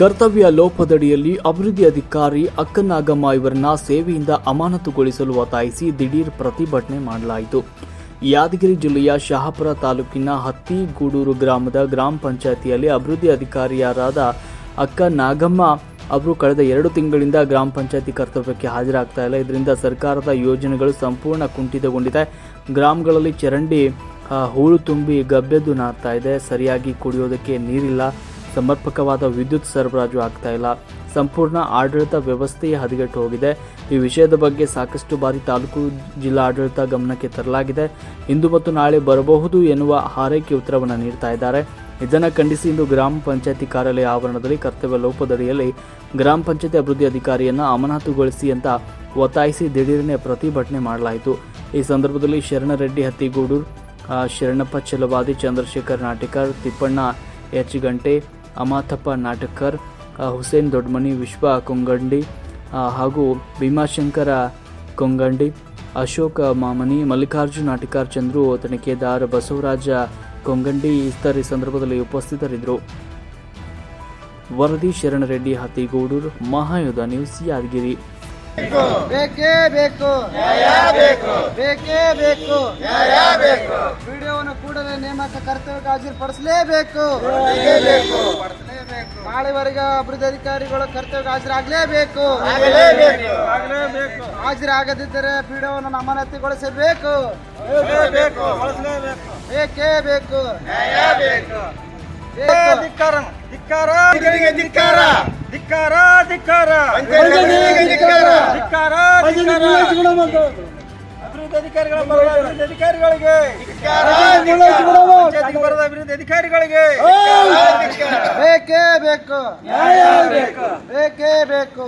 ಕರ್ತವ್ಯ ಲೋಪದಡಿಯಲ್ಲಿ ಅಭಿವೃದ್ಧಿ ಅಧಿಕಾರಿ ಅಕ್ಕನಾಗಮ್ಮ ಇವರನ್ನ ಸೇವೆಯಿಂದ ಅಮಾನತುಗೊಳಿಸಲು ಒತ್ತಾಯಿಸಿ ದಿಢೀರ್ ಪ್ರತಿಭಟನೆ ಮಾಡಲಾಯಿತು. ಯಾದಗಿರಿ ಜಿಲ್ಲೆಯ ಶಹಾಪುರ ತಾಲೂಕಿನ ಹತ್ತಿಗೂಡೂರು ಗ್ರಾಮದ ಗ್ರಾಮ ಪಂಚಾಯತಿಯಲ್ಲಿ ಅಭಿವೃದ್ಧಿ ಅಧಿಕಾರಿಯರಾದ ಅಕ್ಕ ನಾಗಮ್ಮ ಅವರು ಕಳೆದ ಎರಡು ತಿಂಗಳಿಂದ ಗ್ರಾಮ ಪಂಚಾಯತಿ ಕರ್ತವ್ಯಕ್ಕೆ ಹಾಜರಾಗ್ತಾ ಇಲ್ಲ. ಇದರಿಂದ ಸರ್ಕಾರದ ಯೋಜನೆಗಳು ಸಂಪೂರ್ಣ ಕುಂಠಿತಗೊಂಡಿದೆ. ಗ್ರಾಮಗಳಲ್ಲಿ ಚರಂಡಿ ಹೂಳು ತುಂಬಿ ಗಬ್ಬೆದ್ದು ನಾರ್ತಾ ಇದೆ. ಸರಿಯಾಗಿ ಕುಡಿಯೋದಕ್ಕೆ ನೀರಿಲ್ಲ. ಸಮರ್ಪಕವಾದ ವಿದ್ಯುತ್ ಸರಬರಾಜು ಆಗ್ತಾ ಇಲ್ಲ. ಸಂಪೂರ್ಣ ಆಡಳಿತ ವ್ಯವಸ್ಥೆಯೇ ಹದಗೆಟ್ಟು ಹೋಗಿದೆ. ಈ ವಿಷಯದ ಬಗ್ಗೆ ಸಾಕಷ್ಟು ಬಾರಿ ತಾಲೂಕು ಜಿಲ್ಲಾ ಆಡಳಿತ ಗಮನಕ್ಕೆ ತರಲಾಗಿದೆ. ಇಂದು ಮತ್ತು ನಾಳೆ ಬರಬಹುದು ಎನ್ನುವ ಹಾರೈಕೆ ಉತ್ತರವನ್ನು ನೀಡ್ತಾ ಇದ್ದಾರೆ. ಇದನ್ನು ಖಂಡಿಸಿ ಇಂದು ಗ್ರಾಮ ಪಂಚಾಯತಿ ಕಾರ್ಯಾಲಯ ಆವರಣದಲ್ಲಿ ಕರ್ತವ್ಯ ಲೋಪದಡಿಯಲ್ಲಿ ಗ್ರಾಮ ಪಂಚಾಯತಿ ಅಭಿವೃದ್ಧಿ ಅಧಿಕಾರಿಯನ್ನು ಅಮಾನತುಗೊಳಿಸಿ ಅಂತ ಒತ್ತಾಯಿಸಿ ದಿಢೀರನೆ ಪ್ರತಿಭಟನೆ ಮಾಡಲಾಯಿತು. ಈ ಸಂದರ್ಭದಲ್ಲಿ ಶರಣರೆಡ್ಡಿ ಹತ್ತಿಗೂಡೂರು ಶರಣಪ್ಪ ಚಲವಾದಿ, ಚಂದ್ರಶೇಖರ್ ನಾಟಿಕರ್, ತಿಪ್ಪಣ್ಣ ಎಚ್ ಗಂಟೆ ಅಮಾತಪ್ಪ ನಾಟಕರ್ ಹುಸೇನ್ ದೊಡ್ಮನಿ ವಿಶ್ವ ಕೊಂಗಂಡಿ ಹಾಗೂ ಭೀಮಾಶಂಕರ ಕೊಂಗಂಡಿ ಅಶೋಕ ಮಾಮನಿ ಮಲ್ಲಿಕಾರ್ಜುನ್ ನಾಟಿಕಾರ್ ಚಂದ್ರು ತನಿಖೆದಾರ್ ಬಸವರಾಜ ಕೊಂಗಂಡಿ ಇತರ ಈ ಸಂದರ್ಭದಲ್ಲಿ ಉಪಸ್ಥಿತರಿದ್ದರು. ವರದಿ ಶರಣರೆಡ್ಡಿ ಹತ್ತಿಗೂಡೂರು ಮಹಾಯುಧ ನ್ಯೂಸ್ ಯಾದಗಿರಿ. ಬೇಕೇ? ಬೇಕು ಬೇಕೇ? ಬೇಕು? ವಿಡಿಯೋವನ್ನು ಕೂಡಲೇ ನೇಮಕ ಕರ್ತವ್ಯಕ್ಕೆ ಹಾಜರುಪಡಿಸಲೇಬೇಕು. ನಾಳೆವರೆಗೆ ಅಭಿವೃದ್ಧಿ ಅಧಿಕಾರಿಗಳು ಕರ್ತವ್ಯಕ್ಕೆ ಹಾಜರಾಗಲೇಬೇಕು. ಹಾಜರಾಗದಿದ್ದರೆ ಪೀಡವನ್ನು ಅಮಾನತಿಗೊಳಿಸಬೇಕು ಬೇಕೇ? ಬೇಕು. ಧಿಕ್ಕಾರ. ಧಿಕ್ಕಾರ. ಧಿಕ್ಕಾರ. ಅಭಿವೃದ್ಧಿ ಅಧಿಕಾರಿಗಳ ಅಭಿವೃದ್ಧಿ ಅಧಿಕಾರಿಗಳಿಗೆ ಅಭಿವೃದ್ಧಿ ಅಧಿಕಾರಿಗಳಿಗೆ ಬೇಕೇ. ಬೇಕು. ಬೇಕೇ. ಬೇಕು.